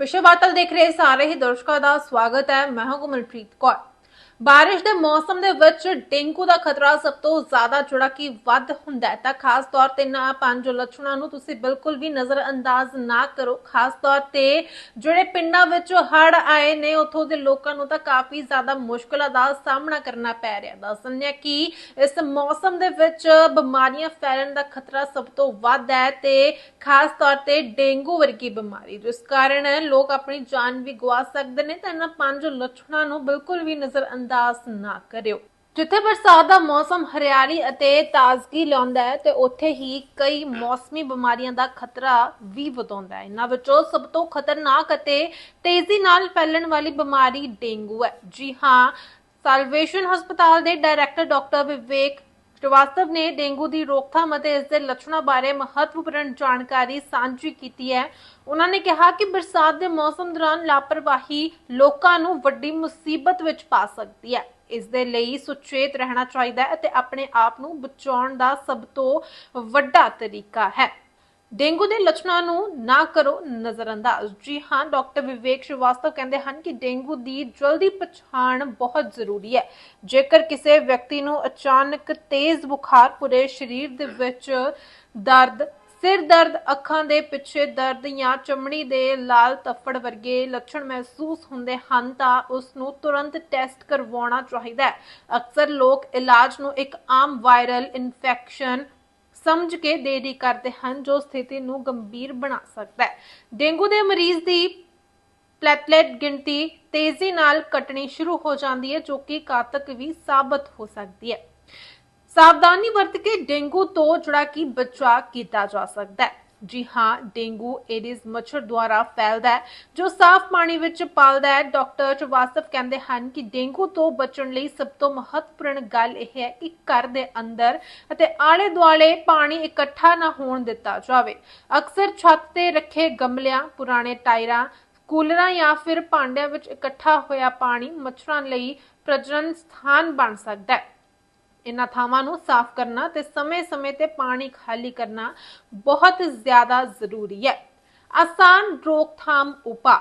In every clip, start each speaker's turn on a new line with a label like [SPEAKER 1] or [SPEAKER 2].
[SPEAKER 1] ਵਿਸ਼ਵ ਵਾਰਤਾ ਦੇਖ ਰਹੇ ਸਾਰੇ ਹੀ ਦਰਸ਼ਕਾਂ ਦਾ ਸਵਾਗਤ ਹੈ। ਮੈਂ ਹਾਂ ਗੁਰਮਨਪ੍ਰੀਤ ਕੌਰ। ਬਾਰਿਸ਼ ਦੇ ਮੌਸਮ ਦੇ ਵਿੱਚ ਡੇਂਗੂ ਦਾ ਖਤਰਾ ਸਭ ਤੋਂ ਜ਼ਿਆਦਾ ਜਿਹੜਾ ਕਿ ਵੱਧ ਹੁੰਦਾ ਹੈ। ਤਾਂ ਖਾਸ ਤੌਰ ਤੇ ਨਾ ਪੰਜ ਲੱਛਣਾਂ ਨੂੰ ਤੁਸੀਂ ਬਿਲਕੁਲ ਵੀ ਨਜ਼ਰ ਅੰਦਾਜ਼ ਨਾ ਕਰੋ। ਖਾਸ ਤੌਰ ਤੇ ਜਿਹੜੇ ਪਿੰਡਾਂ ਵਿੱਚ ਹੜ੍ਹ ਆਏ ਨੇ, ਉੱਥੋਂ ਦੇ ਲੋਕਾਂ ਨੂੰ ਤਾਂ ਕਾਫੀ ਜ਼ਿਆਦਾ ਮੁਸ਼ਕਲਾਂ ਦਾ ਸਾਹਮਣਾ ਕਰਨਾ ਪੈ ਰਿਹਾ ਦੱਸਣਿਆ ਕਿ ਇਸ ਮੌਸਮ ਦੇ ਵਿੱਚ ਬਿਮਾਰੀਆਂ ਫੈਲਣ ਦਾ ਖਤਰਾ ਸਭ ਤੋਂ ਵੱਧ ਹੈ ਤੇ ਖਾਸ ਤੌਰ ਤੇ ਡੇਂਗੂ ਵਰਗੀ ਬਿਮਾਰੀ। ਜਿਸ ਕਾਰਨ ਲੋਕ ਆਪਣੀ ਜਾਨ ਵੀ ਗਵਾ ਸਕਦੇ ਨੇ। ਤਾਂ ਇਹਨਾਂ ਪੰਜ ਲੱਛਣਾਂ ਨੂੰ ਬਿਲਕੁਲ ਵੀ ਨਜ਼ਰ ਅੰਦਾਜ਼ ਨਾ ਕਰਿਓ। ਜਿੱਥੇ ਬਰਸਾਤ ਦਾ ਮੌਸਮ ਹਰਿਆਲੀ ਅਤੇ ਤਾਜ਼ਗੀ ਲਿਆਉਂਦਾ ਹੈ ਤੇ ਉੱਥੇ ਹੀ ਕਈ ਮੌਸਮੀ ਬਿਮਾਰੀਆਂ ਦਾ ਖਤਰਾ ਵੀ ਵਧਾਉਂਦਾ ਹੈ। ਇਹਨਾਂ ਵਿੱਚੋਂ ਸਭ ਤੋਂ ਖਤਰਨਾਕ ਅਤੇ ਤੇਜ਼ੀ ਨਾਲ ਫੈਲਣ ਵਾਲੀ ਬਿਮਾਰੀ ਡੇਂਗੂ ਹੈ। ਜੀ ਹਾਂ, ਸਾਲਵੇਸ਼ਨ ਹਸਪਤਾਲ ਦੇ ਡਾਇਰੈਕਟਰ ਡਾਕਟਰ ਵਿਵੇਕ ਸ਼੍ਰੀਵਾਸਤਵ ਨੇ ਡੇਂਗੂ ਦੀ ਰੋਕਥਾਮ ਅਤੇ ਇਸ ਦੇ ਲੱਛਣਾਂ ਬਾਰੇ ਮਹੱਤਵਪੂਰਨ ਜਾਣਕਾਰੀ ਸਾਂਝੀ ਕੀਤੀ ਹੈ। ਉਹਨਾਂ ਨੇ ਕਿਹਾ ਕਿ ਬਰਸਾਤ ਦੇ ਮੌਸਮ ਦੌਰਾਨ ਲਾਪਰਵਾਹੀ ਲੋਕਾਂ ਨੂੰ ਵੱਡੀ ਮੁਸੀਬਤ ਵਿੱਚ ਪਾ ਸਕਦੀ ਹੈ। ਇਸ ਦੇ ਲਈ ਸੁਚੇਤ ਰਹਿਣਾ ਚਾਹੀਦਾ ਹੈ ਅਤੇ ਆਪਣੇ ਆਪ ਨੂੰ ਬਚਾਉਣ ਦਾ ਸਭ ਤੋਂ ਵੱਡਾ ਤਰੀਕਾ ਹੈ। ਡੇਂਗੂ ਦੇ ਲੱਛਣਾਂ ਨੂੰ ਨਾ ਕਰੋ ਨਜ਼ਰਅੰਦਾਜ਼। ਜੀ ਹਾਂ, ਡਾਕਟਰ ਵਿਵੇਕ ਸ਼੍ਰੀਵਾਸਤਵ ਕਹਿੰਦੇ ਹਨ ਕਿ ਡੇਂਗੂ ਦੀ ਜਲਦੀ ਪਛਾਣ ਬਹੁਤ ਜ਼ਰੂਰੀ ਹੈ। ਜੇਕਰ ਕਿਸੇ ਵਿਅਕਤੀ ਨੂੰ ਅਚਾਨਕ ਤੇਜ਼ ਬੁਖਾਰ, ਪੂਰੇ ਸਰੀਰ ਦੇ ਵਿੱਚ ਦਰਦ, ਸਿਰ ਦਰਦ, ਅੱਖਾਂ ਦੇ ਪਿੱਛੇ ਦਰਦ ਜਾਂ ਚਮੜੀ ਦੇ ਲਾਲ ਤੱਫੜ ਵਰਗੇ ਲੱਛਣ ਮਹਿਸੂਸ ਹੁੰਦੇ ਹਨ ਤਾਂ ਉਸ ਨੂੰ ਤੁਰੰਤ ਟੈਸਟ ਕਰਵਾਉਣਾ ਚਾਹੀਦਾ ਹੈ। ਅਕਸਰ ਲੋਕ ਇਲਾਜ ਨੂੰ ਇੱਕ ਆਮ ਵਾਇਰਲ ਇਨਫੈਕਸ਼ਨ ਸਮਝ ਕੇ ਦੇਰੀ ਕਰਦੇ ਹਨ ਜੋ ਸਥਿਤੀ ਨੂੰ ਗੰਭੀਰ ਬਣਾ ਸਕਦਾ ਹੈ। ਡੇਂਗੂ ਦੇ ਮਰੀਜ਼ ਦੀ ਪਲੇਟਲੇਟ ਗਿਣਤੀ ਤੇਜ਼ੀ ਨਾਲ ਘਟਣੀ ਸ਼ੁਰੂ ਹੋ ਜਾਂਦੀ ਹੈ, ਜੋ ਕਿ ਘਾਤਕ ਵੀ ਸਾਬਤ ਹੋ ਸਕਦੀ ਹੈ। ਸਾਵਧਾਨੀ ਵਰਤ ਕੇ ਡੇਂਗੂ ਤੋਂ ਜਿਹੜਾ ਕਿ ਬਚਾਅ ਕੀਤਾ ਜਾ ਸਕਦਾ ਹੈ? ਜੀ ਹਾਂ, ਡੇਂਗੂ ਏਡਿਸ ਮੱਛਰ ਦੁਆਰਾ ਫੈਲਦਾ ਹੈ, ਜੋ ਸਾਫ਼ ਪਾਣੀ ਵਿੱਚ ਪਲਦਾ ਹੈ। ਡਾਕਟਰ ਚਵਾਸਫ ਕਹਿੰਦੇ ਹਨ ਕਿ ਡੇਂਗੂ ਤੋਂ ਬਚਣ ਲਈ ਸਭ ਤੋਂ ਮਹੱਤਵਪੂਰਨ ਗੱਲ ਇਹ ਹੈ ਕਿ ਘਰ ਦੇ ਅੰਦਰ ਅਤੇ ਆਲੇ ਦੁਆਲੇ ਪਾਣੀ ਇਕੱਠਾ ਨਾ ਹੋਣ ਦਿੱਤਾ ਜਾਵੇ। ਅਕਸਰ ਛੱਤ ਤੇ ਰੱਖੇ ਗਮਲਿਆਂ, ਪੁਰਾਣੇ ਟਾਇਰਾਂ, ਕੂਲਰਾਂ ਜਾਂ ਫਿਰ ਭਾਂਡਿਆਂ ਵਿੱਚ ਇਕੱਠਾ ਹੋਇਆ ਪਾਣੀ ਮੱਛਰਾਂ ਲਈ ਪ੍ਰਜਨਨ ਸਥਾਨ ਬਣ ਸਕਦਾ ਹੈ। ਇਹਨਾਂ ਥਾਵਾਂ ਨੂੰ ਸਾਫ਼ ਕਰਨਾ ਤੇ ਸਮੇਂ-ਸਮੇਂ ਤੇ ਪਾਣੀ ਖਾਲੀ ਕਰਨਾ ਬਹੁਤ ਜ਼ਿਆਦਾ ਜ਼ਰੂਰੀ ਹੈ। ਆਸਾਨ ਰੋਕਥਾਮ ਉਪਾਅ।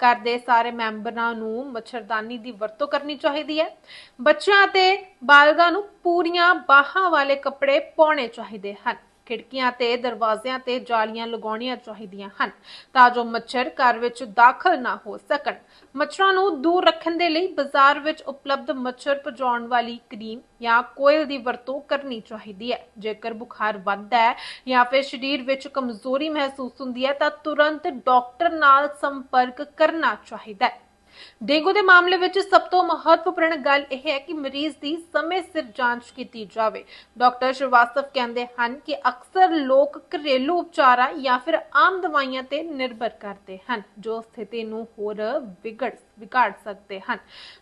[SPEAKER 1] ਘਰ ਦੇ ਸਾਰੇ ਮੈਂਬਰਾਂ ਨੂੰ ਮੱਛਰਦਾਨੀ ਦੀ ਵਰਤੋਂ ਕਰਨੀ ਚਾਹੀਦੀ ਹੈ। ਬੱਚਿਆਂ ਤੇ ਬਾਲਗਾਂ ਨੂੰ ਪੂਰੀਆਂ ਬਾਹਾਂ ਵਾਲੇ ਕੱਪੜੇ ਪਾਉਣੇ ਚਾਹੀਦੇ ਹਨ। ਖਿੜਕੀਆਂ ਤੇ, ਦਰਵਾਜ਼ਿਆਂ ਤੇ ਜਾਲੀਆਂ ਲਗਾਉਣੀਆਂ ਚਾਹੀਦੀਆਂ ਹਨ ਤਾਂ ਜੋ ਮੱਛਰ ਘਰ ਵਿੱਚ ਦਾਖਲ ਨਾ ਹੋ ਸਕਣ। ਮੱਛਰਾਂ ਨੂੰ ਦੂਰ ਰੱਖਣ ਦੇ ਲਈ ਬਾਜ਼ਾਰ ਵਿੱਚ ਉਪਲਬਧ ਮੱਛਰ ਭਜਾਉਣ ਵਾਲੀ ਕਰੀਮ ਜਾਂ ਕੋਇਲ ਦੀ ਵਰਤੋਂ ਕਰਨੀ ਚਾਹੀਦੀ ਹੈ। ਜੇਕਰ ਬੁਖਾਰ ਵੱਧਦਾ ਹੈ ਜਾਂ ਫਿਰ ਸਰੀਰ ਵਿੱਚ ਕਮਜ਼ੋਰੀ ਮਹਿਸੂਸ ਹੁੰਦੀ ਹੈ ਤਾਂ ਤੁਰੰਤ ਡਾਕਟਰ ਨਾਲ ਸੰਪਰਕ ਕਰਨਾ ਚਾਹੀਦਾ ਹੈ। ਡੇਂਗੂ ਦੇ ਮਾਮਲੇ ਵਿੱਚ ਸਭ ਤੋਂ ਮਹੱਤਵਪੂਰਨ ਗੱਲ ਇਹ ਹੈ ਕਿ ਮਰੀਜ਼ ਦੀ ਸਮੇਂ ਸਿਰ ਜਾਂਚ ਕੀਤੀ ਜਾਵੇ। ਡਾਕਟਰ ਸ਼੍ਰੀਵਾਸਤਵ ਕਹਿੰਦੇ ਹਨ ਕਿ ਅਕਸਰ ਲੋਕ ਘਰੇਲੂ ਉਪਚਾਰਾਂ ਜਾਂ ਫਿਰ ਆਮ ਦਵਾਈਆਂ ਤੇ ਨਿਰਭਰ ਕਰਦੇ ਹਨ, ਜੋ ਸਥਿਤੀ ਨੂੰ ਹੋਰ ਵਿਗੜ, ਵਿਗਾੜ ਸਕਦੇ ਹਨ।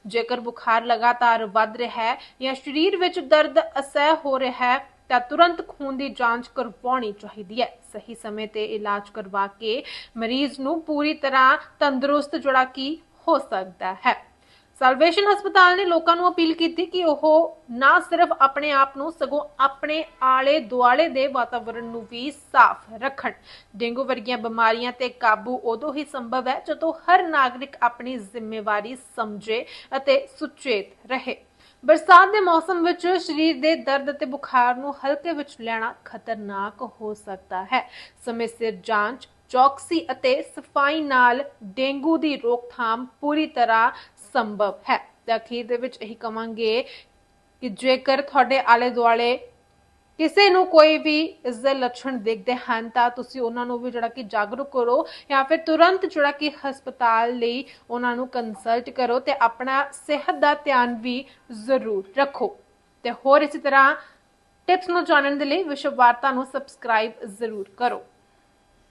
[SPEAKER 1] ਜੇਕਰ ਬੁਖਾਰ ਲਗਾਤਾਰ ਵੱਧ ਰਿਹਾ ਹੈ ਜਾਂ ਸਰੀਰ ਵਿੱਚ ਦਰਦ ਅਸਹਿ ਹੋ ਰਿਹਾ ਹੈ, ਤਾਂ ਤੁਰੰਤ ਖੂਨ ਦੀ ਜਾਂਚ ਕਰਵਾਉਣੀ ਚਾਹੀਦੀ ਹੈ। ਸਹੀ ਸਮੇਂ ਤੇ ਇਲਾਜ ਕਰਵਾ ਕੇ ਮਰੀਜ਼ ਨੂੰ ਪੂਰੀ ਤਰ੍ਹਾਂ ਤੰਦਰੁਸਤ ਜਿਹੜਾ ਕਿ ਹੋ ਸਕਦਾ ਹੈ। ਸਾਲਵੇਸ਼ਨ ਹਸਪਤਾਲ ਨੇ ਲੋਕਾਂ ਨੂੰ ਅਪੀਲ ਕੀਤੀ ਕਿ ਉਹ ਨਾ ਸਿਰਫ ਆਪਣੇ ਆਪ ਨੂੰ, ਸਗੋਂ ਆਪਣੇ ਆਲੇ ਦੁਆਲੇ ਦੇ ਵਾਤਾਵਰਣ ਨੂੰ ਵੀ ਸਾਫ਼ ਰੱਖਣ। ਡੇਂਗੂ ਵਰਗੀਆਂ ਬਿਮਾਰੀਆਂ ਤੇ ਕਾਬੂ ਉਦੋਂ ਹੀ ਸੰਭਵ ਹੈ ਜਦੋਂ ਹਰ ਨਾਗਰਿਕ ਆਪਣੀ ਜ਼ਿੰਮੇਵਾਰੀ ਸਮਝੇ ਅਤੇ ਸੁਚੇਤ ਰਹੇ। ਬਰਸਾਤ ਦੇ ਮੌਸਮ ਵਿੱਚ ਸਰੀਰ ਦੇ ਦਰਦ ਅਤੇ ਬੁਖਾਰ ਨੂੰ ਹਲਕੇ ਵਿੱਚ ਲੈਣਾ ਖਤਰਨਾਕ ਹੋ ਸਕਦਾ ਹੈ। ਸਮੇਂ ਸਿਰ ਜਾਂਚ ਚੌਕਸੀ ਅਤੇ ਸਫ਼ਾਈ ਨਾਲ ਡੇਂਗੂ ਦੀ ਰੋਕਥਾਮ ਪੂਰੀ ਤਰ੍ਹਾਂ ਸੰਭਵ ਹੈ। ਤੇ ਅਖੀਰ ਦੇ ਵਿੱਚ ਇਹੀ ਕਵਾਂਗੇ ਕਿ ਜੇਕਰ ਤੁਹਾਡੇ ਆਲੇ ਦੁਆਲੇ ਕਿਸੇ ਨੂੰ ਕੋਈ ਵੀ ਇਸ ਦੇ ਲੱਛਣ ਦੇਖਦੇ ਹਨ, ਤਾਂ ਤੁਸੀਂ ਉਹਨਾਂ ਨੂੰ ਵੀ ਜਿਹੜਾ ਕਿ ਜਾਗਰੂਕ ਕਰੋ ਜਾਂ ਫਿਰ ਤੁਰੰਤ ਜਿਹੜਾ ਕਿ ਹਸਪਤਾਲ ਲਈ ਉਹਨਾਂ ਨੂੰ ਕੰਸਲਟ ਕਰੋ ਤੇ ਆਪਣਾ ਸਿਹਤ ਦਾ ਧਿਆਨ ਵੀ ਜ਼ਰੂਰ ਰੱਖੋ। ਤੇ ਹੋਰ ਇਸੇ ਤਰ੍ਹਾਂ ਟਿਪਸ ਨੂੰ ਜਾਣਨ ਦੇ ਲਈ ਵਿਸ਼ਵ ਵਾਰਤਾ ਨੂੰ ਸਬਸਕ੍ਰਾਈਬ ਜ਼ਰੂਰ ਕਰੋ।